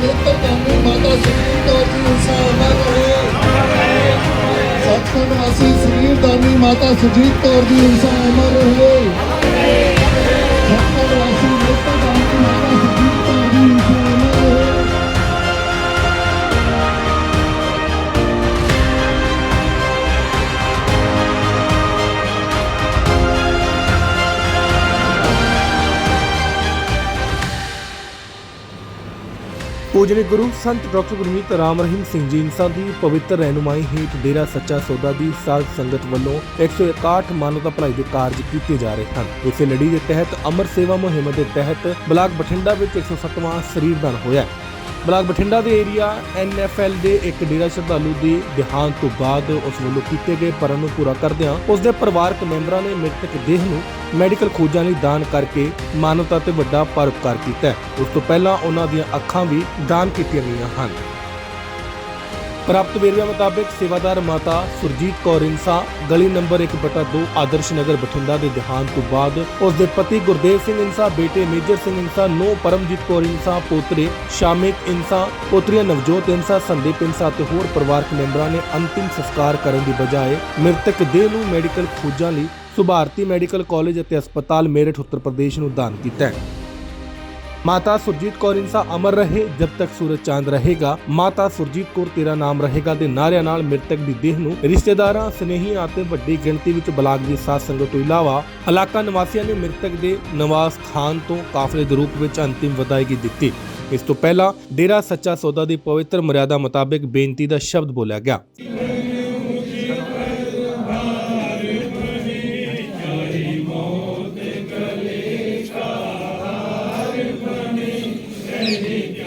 ਦਾਨੀ ਮਾਤਾ ਸੁਖੀ ਕੌਰ ਜੀ ਉਸਾ ਅਮਰ ਰਹੇ ਵਾਸੀ ਸਰੀਰ ਦਾਨੀ ਮਾਤਾ ਸੁਜੀਤ ਕੌਰ ਜੀ ਉਸਾ ਅਮਰ ਪੂਜਨੀ ਗੁਰੂ ਸੰਤ ਡਾਕਟਰ ਗੁਰਮੀਤ ਰਾਮ ਰਹੀਮ ਸਿੰਘ ਜੀ ਇਨਸਾਨ ਦੀ ਪਵਿੱਤਰ ਰਹਿਨੁਮਾਈ ਹੇਠ ਡੇਰਾ ਸੱਚਾ ਸੌਦਾ ਦੀ ਸਾਧ ਸੰਗਤ ਵੱਲੋਂ 161 ਮਾਨਵਤਾ ਭਲਾਈ ਦੇ ਕਾਰਜ ਕੀਤੇ ਜਾ ਰਹੇ ਹਨ। ਇਸੇ ਲੜੀ ਦੇ ਤਹਿਤ ਅਮਰ ਸੇਵਾ ਮੁਹਿੰਮ ਦੇ ਤਹਿਤ ਬਲਾਕ ਬਠਿੰਡਾ ਵਿੱਚ 107ਵਾਂ ਸਰੀਰਦਾਨ ਹੋਇਆ ਬਲਾਕ ਬਠਿੰਡਾ ਦੇ ਏਰੀਆ ਐਨਐਫਐਲ ਦੇ ਇੱਕ ਡੇਰਾ ਸ਼ਰਧਾਲੂ ਦੀ ਦੇਹਾਂਤ ਤੋਂ ਬਾਅਦ ਉਸ ਵੱਲੋਂ ਕੀਤੇ ਗਏ ਪਰਨ ਨੂੰ ਪੂਰਾ ਕਰਦਿਆਂ ਉਸ ਦੇ ਪਰਿਵਾਰਕ ਮੈਂਬਰਾਂ ਨੇ ਮ੍ਰਿਤਕ ਦੇਹ ਨੂੰ ਮੈਡੀਕਲ ਖੋਜਾਂ ਲਈ ਦਾਨ ਕਰਕੇ ਮਾਨਵਤਾ ਤੇ ਵੱਡਾ ਪਰਉਪਕਾਰ ਕੀਤਾ ਹੈ। ਉਸ ਤੋਂ ਪਹਿਲਾਂ ਉਹਨਾਂ ਦੀਆਂ ਅੱਖਾਂ ਵੀ ਦਾਨ ਕੀਤੀਆਂ ਗਈਆਂ ਹਨ। ਪ੍ਰਾਪਤ ਵੇਰਵਿਆਂ ਮੁਤਾਬਕ ਸੇਵਾਦਾਰ ਮਾਤਾ ਸੁਰਜੀਤ ਕੌਰ ਇੰਸਾ ਗਲੀ ਨੰਬਰ 1/2 ਆਦਰਸ਼ ਨਗਰ ਬਠਿੰਡਾ ਦੇ ਦੇਹਾਂਤ ਤੋਂ ਬਾਅਦ ਉਸ ਦੇ ਪਤੀ ਗੁਰਦੇਵ ਸਿੰਘ ਇੰਸਾ ਬੇਟੇ ਮੇਜਰ ਸਿੰਘ ਇਨਸਾ, ਨੋ ਪਰਮਜੀਤ ਕੌਰ ਇਨਸਾ, ਪੋਤਰੇ ਸ਼ਾਮਿਕ ਇਨਸਾ, ਪੋਤਰੀਆਂ ਨਵਜੋਤ ਇਨਸਾ, ਸੰਦੀਪ ਇੰਸਾ ਤੇ ਹੋਰ ਪਰਿਵਾਰਕ ਮੈਂਬਰਾਂ ਨੇ ਅੰਤਿਮ ਸੰਸਕਾਰ ਕਰਨ ਦੀ ਬਜਾਏ ਮ੍ਰਿਤਕ ਦੇਹ ਨੂੰ ਮੈਡੀਕਲ ਖੋਜਾਂ ਲਈ ਸੁਭਾਰਤੀ ਮੈਡੀਕਲ ਕਾਲਜ ਅਤੇ ਹਸਪਤਾਲ ਮੇਰਠ, ਉੱਤਰ ਪ੍ਰਦੇਸ਼ ਨੂੰ ਦਾਨ ਕੀਤਾ ਹੈ। ਮਾਤਾ ਸੁਰਜੀਤ ਕੌਰ ਇਨਸਾ ਅਮਰ ਰਹੇ ਜਦ ਤੱਕ ਸੂਰਜ ਚਾਂਦ ਰਹੇਗਾ ਮਾਤਾ ਸੁਰਜੀਤ ਕੌਰ ਤੇਰਾ ਨਾਮ ਰਹੇਗਾ ਦੇ ਨਾਰਿਆਂ ਨਾਲ ਮ੍ਰਿਤਕ ਦੀ ਦੇਹ ਨੂੰ ਰਿਸ਼ਤੇਦਾਰਾਂ ਸਨੇਹੀਆਂ ਅਤੇ ਵੱਡੀ ਗਿਣਤੀ ਵਿੱਚ ਬਲਾਕ ਦੀ ਸਾਧ ਸੰਗਤ ਤੋਂ ਇਲਾਵਾ ਇਲਾਕਾ ਨਿਵਾਸੀਆਂ ਨੇ ਮ੍ਰਿਤਕ ਦੇ ਨਿਵਾਸ ਸਥਾਨ ਤੋਂ ਕਾਫਲੇ ਦੇ ਰੂਪ ਵਿੱਚ ਅੰਤਿਮ ਵਿਦਾਇਗੀ ਦਿੱਤੀ ਇਸ ਤੋਂ ਪਹਿਲਾਂ ਡੇਰਾ ਸੱਚਾ ਸੌਦਾ ਦੀ ਪਵਿੱਤਰ ਮਰਿਆਦਾ ਮੁਤਾਬਕ ਬੇਨਤੀ ਦਾ ਸ਼ਬਦ ਬੋਲਿਆ ਗਿਆ Amen.